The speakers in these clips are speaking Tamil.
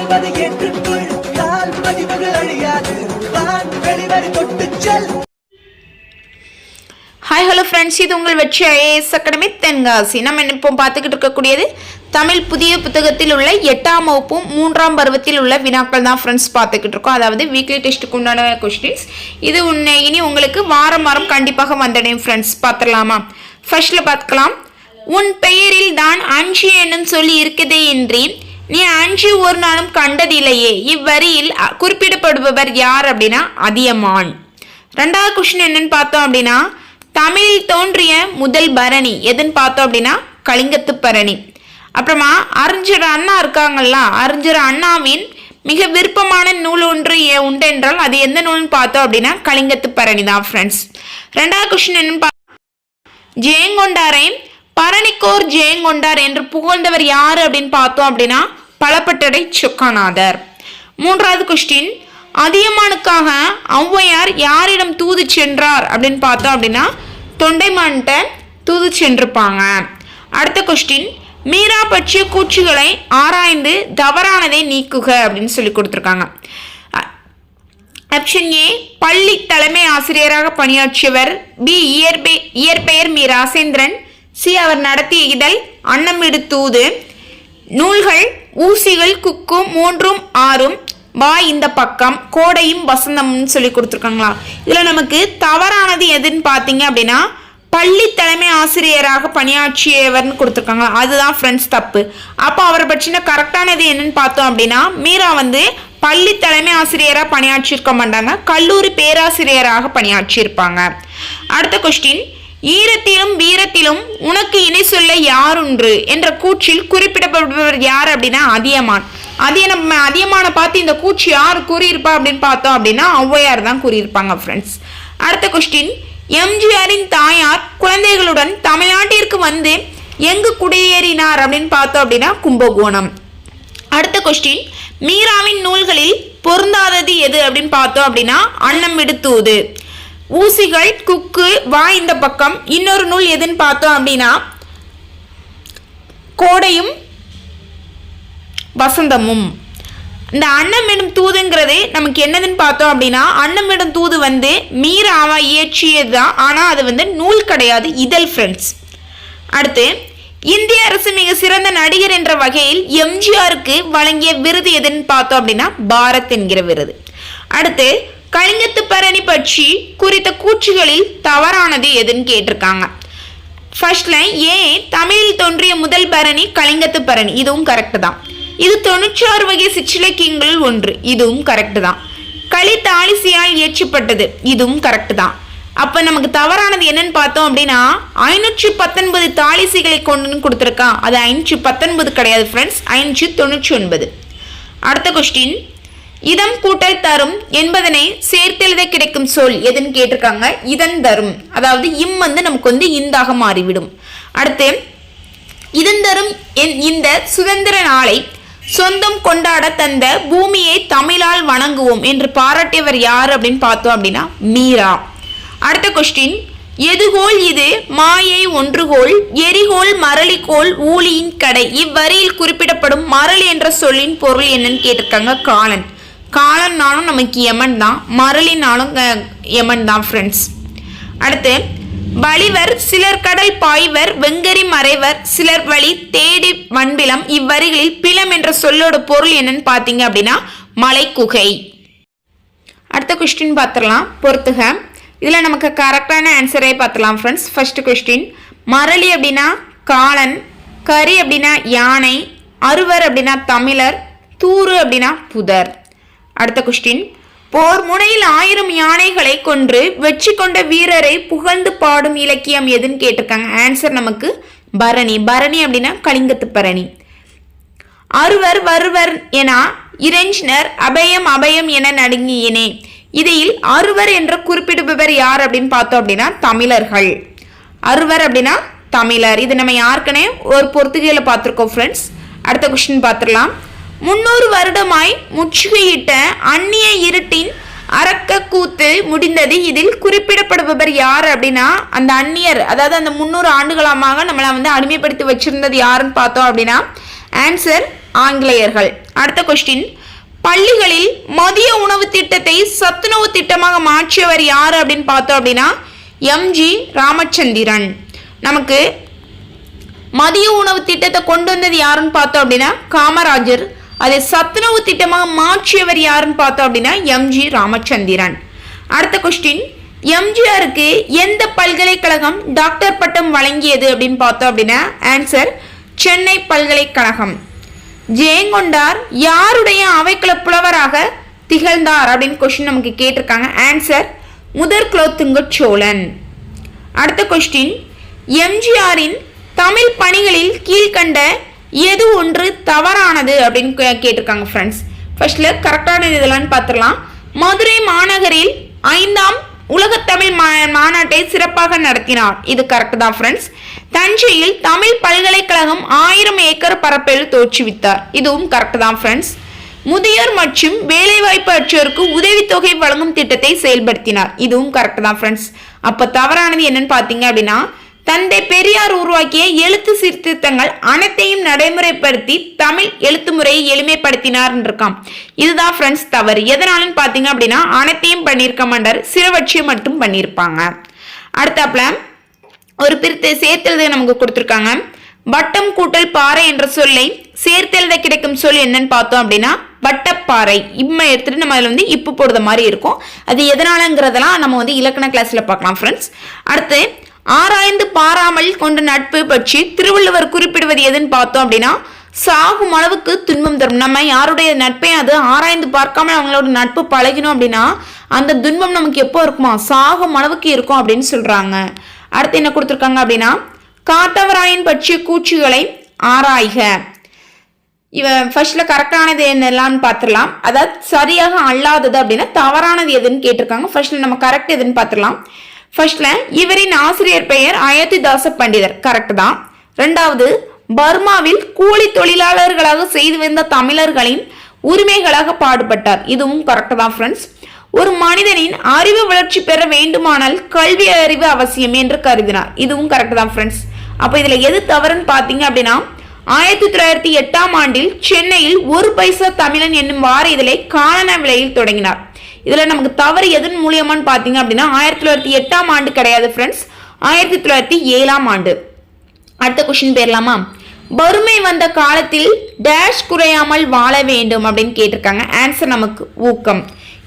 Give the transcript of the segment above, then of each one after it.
வருவது ஏற்றுக்கொள் கால் பதிவுகள் அழியாது. வான் வெளிவரை செல். ஹாய் ஹலோ ஃப்ரெண்ட்ஸ் இது உங்கள் வெற்றி ஐஏஎஸ் அகாடமி தென்காசி. நம்ம இப்போ பார்த்துக்கிட்டு இருக்கக்கூடியது தமிழ் புதிய புத்தகத்தில் உள்ள எட்டாம் வகுப்பும் மூன்றாம் பருவத்தில் உள்ள வினாக்கள் தான் ஃப்ரெண்ட்ஸ் பார்த்துக்கிட்டு இருக்கோம். அதாவது வீக்லி டெஸ்ட்டுக்கு உண்டான கொஸ்டின்ஸ் இது உன்னை இனி உங்களுக்கு வாரம் வாரம் கண்டிப்பாக வந்தடையும் ஃப்ரெண்ட்ஸ் பார்த்துடலாமா? ஃபர்ஸ்ட்ல பார்த்துக்கலாம். உன் பெயரில் தான் அஞ்சு என்னும் சொல்லி இருக்குதே என்றேன். நீ அன்று ஒரு நாளும் கண்டதில்லையே. இவ்வரியில் குறிப்பிடப்படுபவர் யார் அப்படின்னா அதியமான். ரெண்டாவது கொஸ்டின் என்னன்னு பார்த்தோம் அப்படின்னா தமிழில் தோன்றிய முதல் பரணி எதுன்னு பார்த்தோம் அப்படின்னா கலிங்கத்து பரணி. அப்புறமா அறிஞர் அண்ணா இருக்காங்கல்ல அறிஞர் அண்ணாவின் மிக விருப்பமான நூல் ஒன்று ஏ- உண்டு என்றால் அது எந்த நூல்னு பார்த்தோம் அப்படின்னா கலிங்கத்து பரணி தான் ஃப்ரெண்ட்ஸ் ரெண்டாவது கொஸ்டின் என்னன்னு ஜெயங்கொண்டாரை பரணிக்கோர் ஜெயங்கொண்டார் என்று புகழ்ந்தவர் யார் அப்படின்னு பார்த்தோம் அப்படின்னா பலப்பட்டடை சொக்கநாதர் மூன்றாவது கொஸ்டின் அதியமானுக்காக ஔவையார் யாரிடம் தூது சென்றார் அப்படின்னு பார்த்தோம் அப்படின்னா தொண்டைமான்கிட்ட தூது சென்றிருப்பாங்க. அடுத்த கொஸ்டின் மீரா பற்றிய கூற்றுகளை ஆராய்ந்து தவறானதை நீக்குக அப்படின்னு சொல்லி கொடுத்துருக்காங்க. ஆப்ஷன் ஏ பள்ளி தலைமை ஆசிரியராக பணியாற்றியவர் பி இயற்பெ இயற்பெயர் மீ ராசேந்திரன் சி அவர் நடத்திய இதழ் அன்னமிடு தூது. நூல்கள் ஊசிகள் குக்கும் மூன்றும் ஆறும். வா இந்த பக்கம். கோடையும் வசந்தம்னு சொல்லி கொடுத்துருக்காங்களா? இதில் நமக்கு தவறானது எதுன்னு பார்த்தீங்க அப்படின்னா பள்ளி தலைமை ஆசிரியராக பணியாற்றியவர்னு கொடுத்துருக்காங்க அதுதான் ஃப்ரெண்ட்ஸ் தப்பு. அப்போ அவரை பற்றின கரெக்டானது என்னன்னு பார்த்தோம் அப்படின்னா மீரா வந்து பள்ளி தலைமை ஆசிரியராக பணியாற்றியிருக்க மாட்டாங்க கல்லூரி பேராசிரியராக பணியாற்றியிருப்பாங்க. அடுத்த கொஸ்டின் ஈரத்திலும் வீரத்திலும் உனக்கு இணை சொல்ல யாருன்று? என்ற கூற்றில் குறிப்பிடப்படுபவர் யார் அப்படின்னா அதியமான். அதிய நம்ம அதியமானை பார்த்து இந்த கூச்சு யார் கூறியிருப்பா அப்படின்னு பார்த்தோம் அப்படின்னா ஔவையார் தான் கூறியிருப்பாங்க ஃப்ரெண்ட்ஸ் அடுத்த கொஸ்டின் எம்ஜிஆரின் தாயார் குழந்தைகளுடன் தமிழ்நாட்டிற்கு வந்து எங்கு குடியேறினார் அப்படின்னு பார்த்தோம் அப்படின்னா கும்பகோணம். அடுத்த கொஸ்டின் மீராவின் நூல்களில் பொருந்தாதது எது அப்படின்னு பார்த்தோம் அப்படின்னா அன்னம் விடுத்தூது ஊசிகள் குக்கு வா இந்த பக்கம். இன்னொரு நூல் எதுன்னு பார்த்தோம் அப்படின்னா கோடையும் வசந்தமும். இந்த அன்னமிடும் தூதுங்கிறது நமக்கு என்னதுன்னு பார்த்தோம் அப்படின்னா அன்னமிடும் தூது வந்து மீராவா இயற்றியது தான் ஆனால் அது வந்து நூல் கிடையாது. இதழ் ஃப்ரெண்ட்ஸ் அடுத்து இந்திய அரசு மிக சிறந்த நடிகர் என்ற வகையில் எம்ஜிஆருக்கு வழங்கிய விருது எதுன்னு பார்த்தோம் அப்படின்னா பாரத் என்கிற விருது. அடுத்து கலிங்கத்து பரணி பற்றி குறித்த கூற்றுகளில் தவறானது எதுன்னு கேட்டிருக்காங்க. ஃபர்ஸ்ட்ல ஏன் தமிழில் தோன்றிய முதல் பரணி கலிங்கத்து பரணி? இதுவும் கரெக்ட் தான். இது தொண்ணூற்றாறு வகை சிற்றிலக்கியங்களில் ஒன்று. இதுவும் கரெக்டு தான். களி தாலிசியால் இயற்றப்பட்டது இதுவும் கரெக்டு தான். அப்போ நமக்கு தவறானது என்னன்னு பார்த்தோம் அப்படின்னா ஐநூற்றி பத்தொன்பது தாலிசிகளை கொண்டுன்னு கொடுத்துருக்கான் அது ஐநூற்றி பத்தொன்பது கிடையாது ஃப்ரெண்ட்ஸ் ஐநூற்றி தொண்ணூற்றி ஒன்பது. அடுத்த கொஸ்டின் இதம் கூட்டல் தரும் என்பதனை சேர்த்தெழுத கிடைக்கும் சொல் எதுன்னு கேட்டிருக்காங்க? இதன் தரும். அதாவது இம் வந்து நமக்கு வந்து இந்தாக மாறிவிடும். அடுத்து இதன் தரும் என் இந்த சுதந்திர நாளை சொந்தம் கொண்டாட தந்த பூமியை தமிழால் வணங்குவோம் என்று பாராட்டியவர் யார் அப்படின்னு பார்த்தோம் அப்படின்னா மீரா. அடுத்த கொஸ்டின் எதுகோல் இது மாயை ஒன்றுகோல் எரிகோல் மரளிகோல் ஊழியின் கடை. இவ்வரியில் குறிப்பிடப்படும் மரளி என்ற சொல்லின் பொருள் என்னன்னு கேட்டிருக்காங்க காலன் காலன்னாலும் நமக்கு யமன் தான் மரளினாலும் யமன் தான் ஃப்ரெண்ட்ஸ் அடுத்து வலிவர் சிலர் கடல் பாய்வர் வெங்கரி மறைவர் சிலர் வழி தேடி வன்பிலம் இவ்வரிகளில் பிலம் என்ற சொல்லோட பொருள் என்னன்னு பார்த்தீங்க அப்படின்னா மலைக்குகை. அடுத்த கொஸ்டின் பார்த்துடலாம் பொறுத்துக. இதில் நமக்கு கரெக்டான ஆன்சரே பார்த்துலாம் ஃப்ரெண்ட்ஸ் ஃபர்ஸ்ட் கொஸ்டின் மரளி அப்படின்னா காளன் கரி அப்படின்னா யானை அறுவர் அப்படின்னா தமிழர் தூறு அப்படின்னா புதர். அடுத்த கொஸ்டின் போர் முனையில் ஆயிரம் யானைகளை கொன்று வெற்றி கொண்ட வீரரை புகழ்ந்து பாடும் இலக்கியம் எதுன்னு கேட்டிருக்காங்க. ஆன்சர் நமக்கு பரணி. பரணி அப்படின்னா கலிங்கத்து பரணி. அறுவர் வருவர் என இறைஞ்சினர் அபயம் அபயம் என நடுங்கியனே. இதில் அறுவர் என்ற குறிப்பிடுபவர் யார் அப்படின்னு பார்த்தோம் அப்படின்னா தமிழர்கள். அறுவர் அப்படின்னா தமிழர். இது நம்ம யாருக்குனே ஒரு பொறுத்துகையில் பார்த்துருக்கோம் ஃப்ரெண்ட்ஸ் அடுத்த கொஸ்டின் பார்த்துடலாம். முன்னூறு வருடமாய் முற்றுகையிட்ட அந்நிய இருட்டின் அரக்க கூத்து முடிந்தது இதில் குறிப்பிடப்படுபவர் யார் அப்படின்னா அந்த அந்நியர் அதாவது அந்த முந்நூறு ஆண்டுகளமாக நம்மளை வந்து அடிமைப்படுத்தி வச்சிருந்தது யாருன்னு பார்த்தோம் அப்படின்னா ஆன்சர் ஆங்கிலேயர்கள். அடுத்த கொஸ்டின் பள்ளிகளில் மதிய உணவு திட்டத்தை சத்துணவு திட்டமாக மாற்றியவர் யார் அப்படின்னு பார்த்தோம் அப்படின்னா எம்ஜி ராமச்சந்திரன். நமக்கு மதிய உணவு திட்டத்தை கொண்டு வந்தது யாருன்னு பார்த்தோம் அப்படின்னா காமராஜர். அதை சத்துணவு திட்டமாக மாற்றியவர் யாருன்னு பார்த்தோம் அப்படின்னா எம்ஜி ராமச்சந்திரன். அடுத்த கொஸ்டின் எம்ஜிஆருக்கு எந்த பல்கலைக்கழகம் டாக்டர் பட்டம் வழங்கியது அப்படின்னு பார்த்தோம் அப்படின்னா ஆன்சர் சென்னை பல்கலைக்கழகம். ஜெயங்கொண்டார் யாருடைய அவைக்குல புலவராக திகழ்ந்தார் அப்படின்னு கொஸ்டின் நமக்கு கேட்டிருக்காங்க. ஆன்சர் முதற் குலோத்துங்க சோழன். அடுத்த கொஸ்டின் எம்ஜிஆரின் தமிழ் பணிகளில் கீழ்கண்ட எது ஒன்று தவறானது அப்படின்னு கே- கேட்டிருக்காங்க ஃப்ரெண்ட்ஸ் ஃபர்ஸ்ட்ல கரெக்டானது இதெல்லாம் பார்த்துடலாம். மதுரை மாநகரில் ஐந்தாம் உலகத்தமிழ் மா மாநாட்டை சிறப்பாக நடத்தினார். இது கரெக்ட் தான் ஃப்ரெண்ட்ஸ் தஞ்சையில் தமிழ் பல்கலைக்கழகம் ஆயிரம் ஏக்கர் பரப்பில் தோற்றுவித்தார். இதுவும் கரெக்ட் தான் ஃப்ரெண்ட்ஸ் முதியோர் மற்றும் வேலைவாய்ப்பு அற்றோருக்கு உதவித்தொகை வழங்கும் திட்டத்தை செயல்படுத்தினார். இதுவும் கரெக்ட் தான் ஃப்ரெண்ட்ஸ் அப்போ தவறானது என்னன்னு பார்த்தீங்க அப்படின்னா தந்தை பெரியார் உருவாக்கிய எழுத்து சீர்திருத்தங்கள் அனைத்தையும் நடைமுறைப்படுத்தி தமிழ் எழுத்து முறையை எளிமைப்படுத்தினார் இருக்கான் இதுதான் ஃப்ரெண்ட்ஸ் தவறு. எதனாலன்னு பார்த்தீங்க அப்படின்னா அனைத்தையும் பண்ணியிருக்க மாட்டார் சிறவட்சியம் மட்டும் பண்ணியிருப்பாங்க. அடுத்தாப்புல ஒரு பிரித்து சேர்த்தெழுத நமக்கு கொடுத்துருக்காங்க. வட்டம் கூட்டல் பாறை என்ற சொல்லை சேர்த்தெழுத கிடைக்கும் சொல் என்னன்னு பார்த்தோம் அப்படின்னா வட்டப்பாறை. இம்மை எடுத்துட்டு நம்ம அதில் வந்து இப்பு போடுற மாதிரி இருக்கும். அது எதனாலங்கிறதெல்லாம் நம்ம வந்து இலக்கண கிளாஸ்ல பார்க்கலாம் ஃப்ரெண்ட்ஸ் அடுத்து ஆராய்ந்து பாராமல் கொண்ட நட்பு பற்றி திருவள்ளுவர் குறிப்பிடுவது எதுன்னு பார்த்தோம் அப்படின்னா சாகும் அளவுக்கு துன்பம் தரும். நம்ம யாருடைய நட்பை அது ஆராய்ந்து பார்க்காம அவங்களோட நட்பு பழகினோம் அப்படின்னா அந்த துன்பம் நமக்கு எப்போ இருக்குமா? சாகும் அளவுக்கு இருக்கும் அப்படின்னு சொல்றாங்க. அடுத்து என்ன கொடுத்துருக்காங்க அப்படின்னா காத்தவராயன் பற்றிய கூச்சிகளை ஆராய்க. இவன் ஃபர்ஸ்ட்ல கரெக்டானது என்னெல்லாம்னு பார்த்துடலாம். அதாவது சரியாக அல்லாதது அப்படின்னா தவறானது எதுன்னு கேட்டிருக்காங்க. ஃபர்ஸ்ட்ல நம்ம கரெக்ட் எதுன்னு பார்த்துடலாம். ஃபர்ஸ்ட்ல இவரின் ஆசிரியர் பெயர் அயோத்திதாச பண்டிதர். கரெக்ட் தான். ரெண்டாவது பர்மாவில் கூலி தொழிலாளர்களாக செய்து வந்த தமிழர்களின் உரிமைகளாக பாடுபட்டார். இதுவும் கரெக்ட் தான் ஃப்ரெண்ட்ஸ் ஒரு மனிதனின் அறிவு வளர்ச்சி பெற வேண்டுமானால் கல்வி அறிவு அவசியம் என்று கருதினார். இதுவும் கரெக்ட் தான் ஃப்ரெண்ட்ஸ் அப்போ இதில் எது தவறுன்னு பார்த்தீங்க அப்படின்னா ஆயிரத்தி தொள்ளாயிரத்தி எட்டாம் ஆண்டில் சென்னையில் ஒரு பைசா தமிழன் என்னும் வார இதழை காலன விலையில் தொடங்கினார். இதில் நமக்கு தவறு எதன் மூலியமான்னு பார்த்தீங்க அப்படின்னா ஆயிரத்தி தொள்ளாயிரத்தி எட்டாம் ஆண்டு கிடையாது ஃப்ரெண்ட்ஸ் ஆயிரத்தி தொள்ளாயிரத்தி ஏழாம் ஆண்டு. அடுத்த கொஸ்டின் பேரலாமா வறுமை வந்த காலத்தில் டேஷ் குறையாமல் வாழ வேண்டும் அப்படின்னு கேட்டிருக்காங்க. ஆன்சர் நமக்கு ஊக்கம்.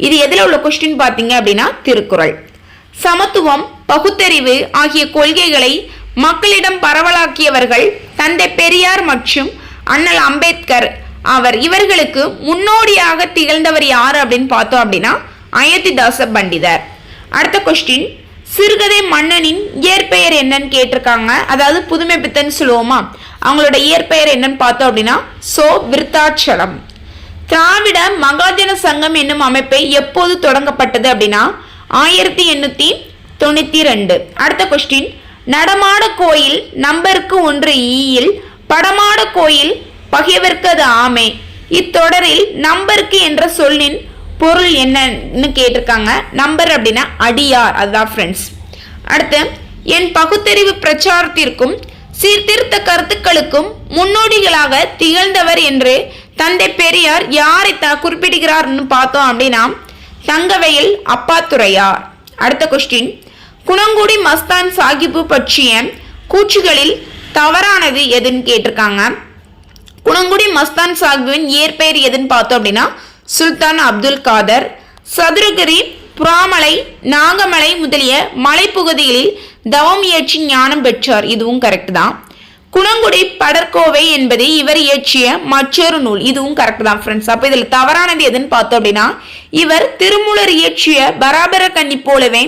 இது எதில் உள்ள கொஸ்டின் பார்த்தீங்க அப்படின்னா திருக்குறள். சமத்துவம் பகுத்தறிவு ஆகிய கொள்கைகளை மக்களிடம் பரவலாக்கியவர்கள் தந்தை பெரியார் மற்றும் அண்ணல் அம்பேத்கர் அவர் இவர்களுக்கு முன்னோடியாக திகழ்ந்தவர் யார் அப்படின்னு பார்த்தோம் அப்படின்னா அயத்திதாச பண்டிதர். அடுத்த கொஸ்டின் சிறுகதை மன்னனின் இயற்பெயர் என்னன்னு கேட்டிருக்காங்க. அதாவது புதுமை பித்தன் சொல்லுவோமா? அவங்களோட இயற்பெயர் என்னன்னு பார்த்தோம் அப்படின்னா சோ விருத்தாச்சலம். திராவிட மகாஜன சங்கம் என்னும் அமைப்பை எப்போது தொடங்கப்பட்டது அப்படின்னா ஆயிரத்தி எண்ணூத்தி தொண்ணூத்தி ரெண்டு. அடுத்த கொஸ்டின் நடமாட கோயில் நம்பருக்கு ஒன்று ஈயில் படமாட கோயில் பகைவர்க்கு அது ஆமை. இத்தொடரில் நம்பருக்கு என்ற சொல்லின் பொருள் என்னன்னு கேட்டிருக்காங்க. நம்பர் அப்படின்னா அடியார். அதுதான் ஃப்ரெண்ட்ஸ் அடுத்து என் பகுத்தறிவு பிரச்சாரத்திற்கும் சீர்திருத்த கருத்துக்களுக்கும் முன்னோடிகளாக திகழ்ந்தவர் என்று தந்தை பெரியார் யாரை த குறிப்பிடுகிறார்னு பார்த்தோம் அப்படின்னா தங்கவையில் அப்பாத்துறையார் அடுத்த கொஸ்டின் குணங்குடி மஸ்தான் சாஹிப்பு பற்றிய கூற்றுகளில் தவறானது எதுன்னு கேட்டிருக்காங்க. குணங்குடி மஸ்தான் சாஹிபின் இயற்பெயர் எதுன்னு பார்த்தோம் அப்படின்னா சுல்தான் அப்துல் காதர் சதுரகிரி புறாமலை நாகமலை முதலிய மலைப்பகுதிகளில் தவம் இயற்றி ஞானம் பெற்றார். இதுவும் கரெக்ட் தான். குணங்குடி படற்கோவை என்பது இவர் இயற்றிய மற்றொரு நூல். இதுவும் கரெக்ட் தான் ஃப்ரெண்ட்ஸ் அப்போ இதில் தவறானது எதுன்னு பார்த்தோம் அப்படின்னா இவர் திருமூலர் இயற்றிய பராபர கன்னி போலவே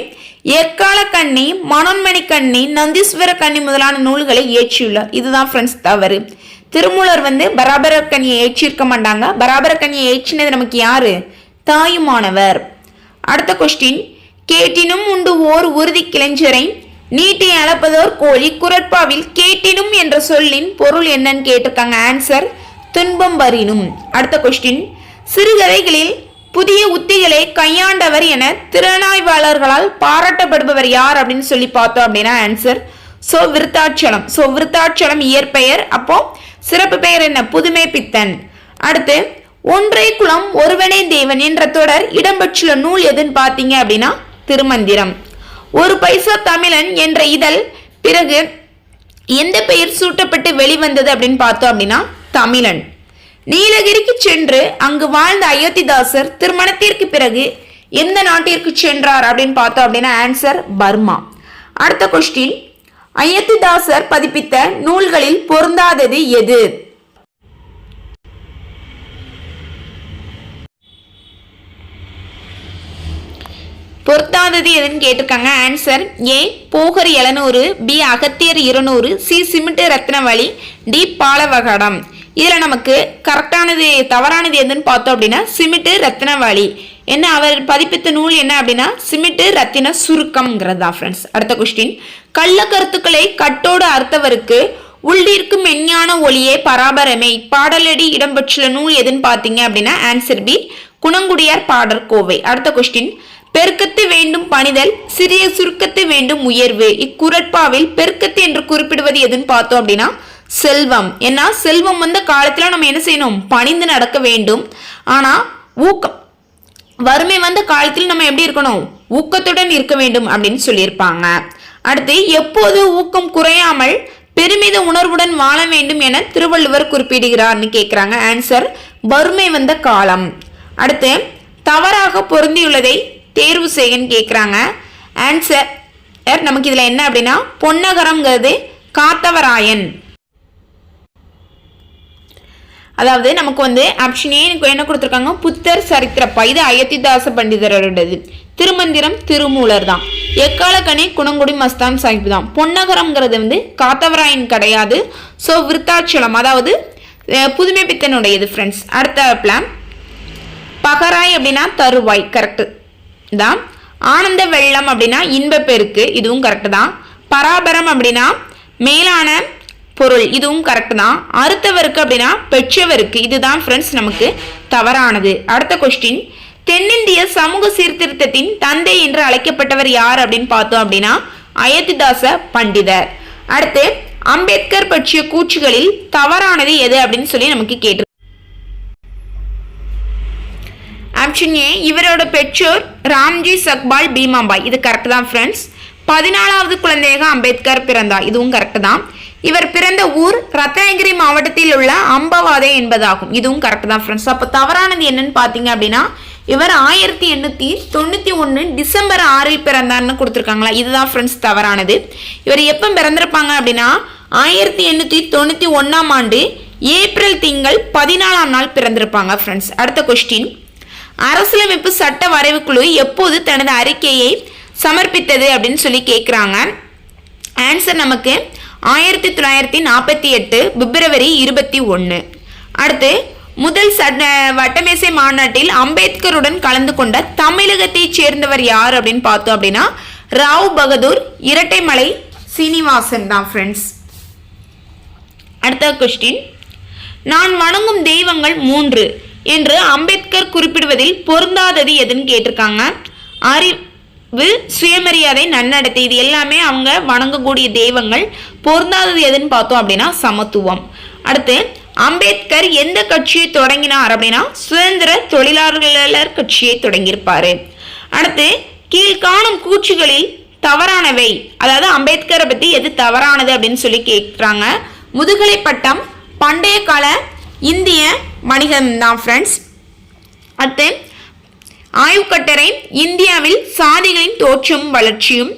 எக்கால கண்ணி மனோன்மணி கண்ணி நந்தீஸ்வர கண்ணி முதலான நூல்களை இயற்றியுள்ளார். இதுதான் ஃப்ரெண்ட்ஸ் தவறு. திருமூலர் வந்து பராபர ஏற்றிருக்க மாட்டாங்க. பராபர ஏற்றினது நமக்கு யாரு? தாயுமானவர். அடுத்த கொஸ்டின் கேட்டினும் உண்டு ஓர் உறுதி கிளைஞரை நீட்டி அளப்பதோர் கோழி குரட்பாவில் கேட்டினும் என்ற சொல்லின் பொருள் என்னன்னு கேட்டிருக்காங்க. ஆன்சர் துன்பம் வரினும். அடுத்த கொஸ்டின் சிறுகதைகளில் புதிய உத்திகளை கையாண்டவர் என திறனாய்வாளர்களால் பாராட்டப்படுபவர் யார் அப்படின்னு சொல்லி பார்த்தோம் அப்படின்னா answer so Viruthachalam so Viruthachalam இயற்பெயர். அப்போ சிறப்பு பெயர் என்ன? புதுமை பித்தன் அடுத்து ஒன்றே குலம் ஒருவனே தேவன் என்ற தொடர் இடம்பெற்றுள்ள நூல் எதுன்னு பார்த்தீங்க அப்படின்னா திருமந்திரம். ஒரு பைசா தமிழன் என்ற இதழ் பிறகு எந்த பெயர் சூட்டப்பட்டு வெளிவந்தது அப்படின்னு பார்த்தோம் அப்படின்னா தமிழன். நீலகிரிக்கு சென்று அங்கு வாழ்ந்த அயோத்திதாசர் திருமணத்திற்கு பிறகு எந்த நாட்டிற்கு சென்றார் அப்படின்னு பார்த்தோம் அப்படின்னா ஆன்சர் பர்மா. அடுத்த கொஸ்டின் அயோத்திதாசர் பதிப்பித்த நூல்களில் பொருந்தாதது எது? பொருத்தாதது எதுன்னு கேட்டிருக்காங்க. ஆன்சர் ஏ போகர் எழுநூறு பி அகத்தியர் இருநூறு சி சிமிட்டு ரத்னவழி டி பாலவகடம். இதில் நமக்கு கரெக்டானது தவறானது எதுன்னு பார்த்தோம் அப்படின்னா சிமிட்டு ரத்னவழி. என்ன அவர் பதிப்பித்த நூல் என்ன அப்படின்னா சிமிட்டு ரத்தின சுருக்கம்ங்கிறது தான் ஃப்ரெண்ட்ஸ் அடுத்த கொஸ்டின் கள்ள கருத்துக்களை கட்டோடு அறுத்தவருக்கு உள்ளிருக்கும் மெஞ்ஞான ஒளியே பராபரமே. பாடலடி இடம்பெற்றுள்ள நூல் எதுன்னு பார்த்தீங்க அப்படின்னா ஆன்சர் பி குணங்குடியார் பாடற் கோவை. அடுத்த கொஸ்டின் பெருக்கத்து வேண்டும் பணிதல் சிறிய சுருக்கத்து வேண்டும் உயர்வு. இக்குரட்பாவில் பெருக்கத்து என்று குறிப்பிடுவது எதுன்னு பார்த்தோம் அப்படின்னா செல்வம். ஏன்னா செல்வம் வந்த காலத்தில் நம்ம என்ன செய்யணும்? பணிந்து நடக்க வேண்டும். ஆனால் ஊக்கம் வறுமை வந்த காலத்தில் நம்ம எப்படி இருக்கணும்? ஊக்கத்துடன் இருக்க வேண்டும் அப்படின்னு சொல்லியிருப்பாங்க. அடுத்து எப்போது ஊக்கம் குறையாமல் பெருமித உணர்வுடன் வாழ வேண்டும் என திருவள்ளுவர் குறிப்பிடுகிறார்னு கேட்குறாங்க ஆன்சர் வறுமை வந்த காலம். அடுத்து தவறாக பொருந்தியுள்ளதை தேர்வு செய்யன்னு கேட்குறாங்க ஆன்சர் நமக்கு இதில் என்ன அப்படின்னா பொன்னகரம்ங்கிறது காத்தவராயன். அதாவது நமக்கு வந்து ஆப்ஷன் ஏ எனக்கு என்ன கொடுத்துருக்காங்க? புத்தர் சரித்திரப்பா. இது அயோத்திதாச பண்டிதரோடது திருமந்திரம் திருமூலர் தான் எக்காலக்கணி குணங்குடி மஸ்தான் சாஹிப் தான் பொன்னகரம்ங்கிறது வந்து காத்தவராயன் கிடையாது. ஸோ விருத்தாச்சலம் அதாவது புதுமை பித்தனுடையது ஃப்ரெண்ட்ஸ் அடுத்த பிளான் பகராய் அப்படின்னா தருவாய் கரெக்டு தான் ஆனந்த வெள்ளம் அப்படின்னா இன்பப்பெருக்கு இதுவும் கரெக்டு தான். பராபரம் அப்படின்னா மேலான பொருள். இதுவும் கரெக்ட் தான். அறுத்தவருக்கு அப்படின்னா பெற்றவருக்கு. இதுதான் ஃப்ரெண்ட்ஸ் நமக்கு தவறானது. அடுத்த கொஸ்டின் தென்னிந்திய சமூக சீர்திருத்தத்தின் தந்தை என்று அழைக்கப்பட்டவர் யார் அப்படின்னு பார்த்தோம் அப்படின்னா அயோத்திதாச பண்டிதர். அடுத்து அம்பேத்கர் பற்றிய கூற்றுகளில் தவறானது எது அப்படின்னு சொல்லி நமக்கு கேட்டு ஆப்ஷன் ஏ இவரோட பெற்றோர் ராம்ஜி சக்பால் பீமாபாய். இது கரெக்ட் தான் ஃப்ரெண்ட்ஸ் பதினாலாவது குழந்தையாக அம்பேத்கர் பிறந்தார். இதுவும் கரெக்ட் தான். இவர் பிறந்த ஊர் ரத்னகிரி மாவட்டத்தில் உள்ள அம்பவாதை என்பதாகும். இதுவும் கரெக்ட் தான் ஃப்ரெண்ட்ஸ் அப்போ தவறானது என்னன்னு பார்த்தீங்க அப்படின்னா இவர் ஆயிரத்தி எண்ணூற்றி தொண்ணூற்றி ஒன்று டிசம்பர் ஆறில் பிறந்தார்னு கொடுத்துருக்காங்களா? இதுதான் ஃப்ரெண்ட்ஸ் தவறானது. இவர் எப்போ பிறந்திருப்பாங்க அப்படின்னா ஆயிரத்தி எண்ணூற்றி தொண்ணூற்றி ஒன்றாம் ஆண்டு ஏப்ரல் திங்கள் பதினாலாம் நாள் பிறந்திருப்பாங்க ஃப்ரெண்ட்ஸ் அடுத்த கொஸ்டின் அரசியலமைப்பு சட்ட வரைவுக்குழு எப்போது தனது அறிக்கையை சமர்ப்பித்தது அப்படின்னு சொல்லி கேட்குறாங்க ஆன்சர் நமக்கு ஆயிரத்தி தொள்ளாயிரத்தி நாற்பத்தி எட்டு பிப்ரவரி இருபத்தி ஒன்று அடுத்து முதல் சட வட்டமேசை மாநாட்டில் அம்பேத்கருடன் கலந்து கொண்ட தமிழகத்தைச் சேர்ந்தவர் யார் அப்படின்னு பார்த்தோம் அப்படின்னா ராவ் பகதூர் இரட்டைமலை சீனிவாசன் தான் ஃப்ரெண்ட்ஸ் அடுத்த கொஸ்டின் நான் வணங்கும் தெய்வங்கள் மூன்று என்று அம்பேத்கர் குறிப்பிடுவதில் பொருந்தாதது எதுன்னு கேட்டிருக்காங்க. வில் சுயமரியாதை நன்னடத்தை இது எல்லாமே அவங்க வணங்கக்கூடிய தெய்வங்கள். பொருந்தாதது எதுன்னு பார்த்தோம் அப்படின்னா சமத்துவம். அடுத்து அம்பேத்கர் எந்த கட்சியை தொடங்கினார் அப்படின்னா சுதந்திர தொழிலாளர் கட்சியை தொடங்கியிருப்பார். அடுத்து கீழ்காணும் கூச்சுகளில் தவறானவை அதாவது அம்பேத்கரை பற்றி எது தவறானது அப்படின்னு சொல்லி கேட்குறாங்க முதுகலை பட்டம் பண்டைய கால இந்திய வணிகம் தான் ஃப்ரெண்ட்ஸ் அடுத்து ஆய்வுக்கட்டரை இந்தியாவில் சாதிகளின் தோற்றும் வளர்ச்சியும்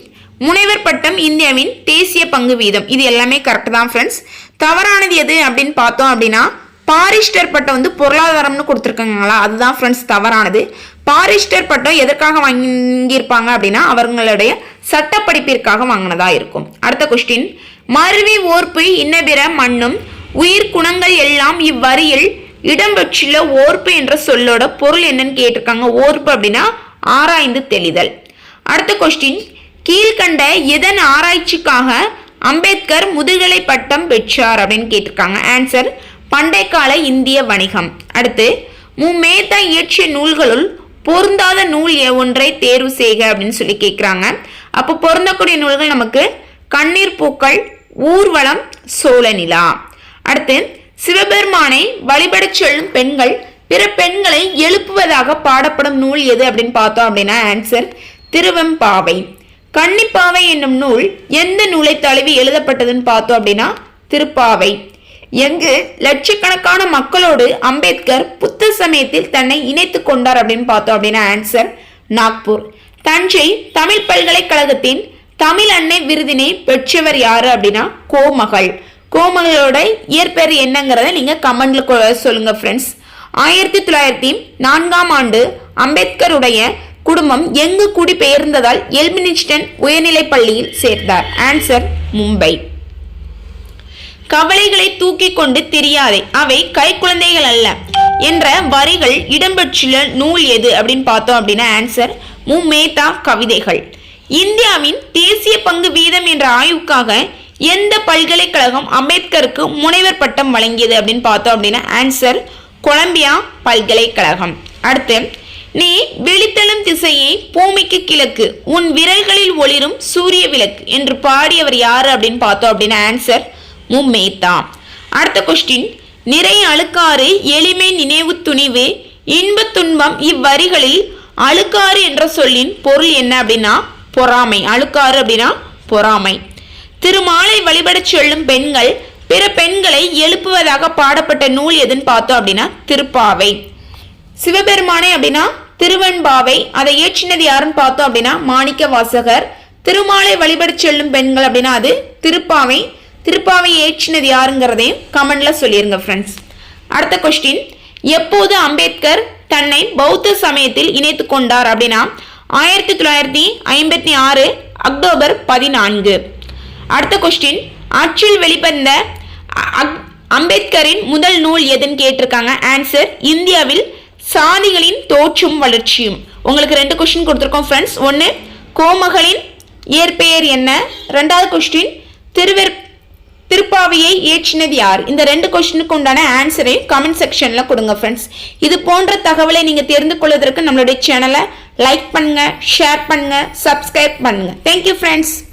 முனைவர் பட்டம் இந்தியாவின் தேசிய பங்கு வீதம். இது எல்லாமே கரெக்ட் தான் ஃப்ரெண்ட்ஸ் தவறானது எது அப்படின்னு பார்த்தோம் அப்படின்னா பாரிஸ்டர் பட்டம் வந்து பொருளாதாரம்னு கொடுத்துருக்காங்களா அதுதான் ஃப்ரெண்ட்ஸ் தவறானது. பாரிஸ்டர் பட்டம் எதற்காக வாங்கியிருப்பாங்க அப்படின்னா அவர்களுடைய சட்டப்படிப்பிற்காக வாங்கினதா இருக்கும். அடுத்த கொஸ்டின் மருவி ஓர்ப்பு இன்னபிற மண்ணும் உயிர் குணங்கள் எல்லாம் இவ்வரியில் இடம்பெற்றுள்ள ஓர்ப்பு என்ற சொல்லோட பொருள் என்னன்னு கேட்டிருக்காங்க. ஓர்ப்பு அப்படின்னா ஆராய்ந்து தெளிதல். அடுத்த கொஸ்டின் கீழ்கண்ட எதன் ஆராய்ச்சிக்காக அம்பேத்கர் முதுகலை பட்டம் பெற்றார் அப்படின்னு கேட்டிருக்காங்க. ஆன்சர் பண்டைக்கால கால இந்திய வணிகம். அடுத்து மு. மேத்தா இயற்றிய நூல்களுள் பொருந்தாத நூல் ஒன்றை தேர்வு செய்க அப்படின்னு சொல்லி கேட்குறாங்க. அப்போ பொருந்தக்கூடிய நூல்கள் நமக்கு கண்ணீர் பூக்கள் ஊர்வலம் சோழநிலா அடுத்து சிவபெருமானை வழிபடச் செல்லும் பெண்கள் பிற பெண்களை எழுப்புவதாக பாடப்படும் நூல் எது அப்படின்னு பார்த்தோம் அப்படின்னா ஆன்சர் திருவெம்பாவை. கன்னிப்பாவை என்னும் நூல் எந்த நூலை தழுவி எழுதப்பட்டதுன்னு பார்த்தோம் அப்படின்னா திருப்பாவை. எங்கு லட்சக்கணக்கான மக்களோடு அம்பேத்கர் புத்த சமயத்தில் தன்னை இணைத்து கொண்டார் அப்படின்னு பார்த்தோம் அப்படின்னா ஆன்சர் நாக்பூர். தஞ்சை தமிழ் பல்கலைக்கழகத்தின் தமிழ் அன்னை விருதினை பெற்றவர் யாரு அப்படின்னா கோமகள். கோமலையோட இயற்பெயர் என்னங்கிறத நீங்க கமெண்டில் சொல்லுங்க ஃப்ரெண்ட்ஸ் ஆயிரத்தி தொள்ளாயிரத்தி நான்காம் ஆண்டு அம்பேத்கருடைய குடும்பம் எங்கு குடிபெயர்ந்ததால் எல்மினிஸ்டன் உயர்நிலைப் பள்ளியில் சேர்ந்தார். ஆன்சர் மும்பை. கவலைகளை தூக்கி கொண்டு திரியாதே அவை கைக்குழந்தைகள் அல்ல என்ற வரிகள் இடம்பெற்றுள்ள நூல் எது அப்படின்னு பார்த்தோம் அப்படின்னா ஆன்சர் மு மேத்தா கவிதைகள். இந்தியாவின் தேசிய பங்கு வீதம் என்ற ஆய்வுக்காக எந்த பல்கலைக்கழகம் அம்பேத்கருக்கு முனைவர் பட்டம் வழங்கியது அப்படின்னு பார்த்தோம் அப்படின்னா ஆன்சர் கொலம்பியா பல்கலைக்கழகம். அடுத்து நீ விழித்தெழும் திசையை பூமிக்கு கிழக்கு உன் விரல்களில் ஒளிரும் சூரிய விளக்கு என்று பாடியவர் யாரு அப்படின்னு பார்த்தோம் அப்படின்னா ஆன்சர் மும்மேத்தா. அடுத்த கொஸ்டின் நிறை அழுக்காறு எளிமை நினைவு துணிவு இன்ப துன்பம் இவ்வரிகளில் அழுக்காறு என்ற சொல்லின் பொருள் என்ன அப்படின்னா பொறாமை. அழுக்காறு அப்படின்னா பொறாமை. திருமாலை வழிபடச் செல்லும் பெண்கள் பிற பெண்களை எழுப்புவதாக பாடப்பட்ட நூல் எதுன்னு பார்த்தோம் அப்படின்னா திருப்பாவை. சிவபெருமானை அப்படின்னா திருவெண்பாவை அதை இயற்றினது யாருன்னு பார்த்தோம் அப்படின்னா மாணிக்க வாசகர் திருமாலை வழிபடச் செல்லும் பெண்கள் அப்படின்னா அது திருப்பாவை. திருப்பாவை ஏற்றினது யாருங்கிறதையும் கமெண்ட்ல சொல்லிருங்க ஃப்ரெண்ட்ஸ் அடுத்த கொஸ்டின் எப்போது அம்பேத்கர் தன்னை பௌத்த சமயத்தில் இணைத்து கொண்டார் அப்படின்னா ஆயிரத்தி தொள்ளாயிரத்தி ஐம்பத்தி ஆறு அக்டோபர் பதினான்கு. அடுத்த கொஸ்டின் அச்சில் வெளிவந்த அக்- அம்பேத்கரின் முதல் நூல் எதுன்னு கேட்டிருக்காங்க. ஆன்சர் இந்தியாவில் சாதிகளின் தோற்றும் வளர்ச்சியும். உங்களுக்கு ரெண்டு கொஸ்டின் கொடுத்துருக்கோம் ஃப்ரெண்ட்ஸ் ஒன்று கோமகளின் இயற்பெயர் என்ன? ரெண்டாவது கொஸ்டின் திருவிற் திருப்பாவையை ஏற்றினது யார்? இந்த ரெண்டு கொஸ்டினுக்கு உண்டான ஆன்சரையும் கமெண்ட் செக்ஷனில் கொடுங்க ஃப்ரெண்ட்ஸ் இது போன்ற தகவலை நீங்கள் தெரிந்து கொள்வதற்கு நம்மளுடைய சேனலை லைக் பண்ணுங்கள் ஷேர் பண்ணுங்க சப்ஸ்கிரைப் பண்ணுங்க. Thank you friends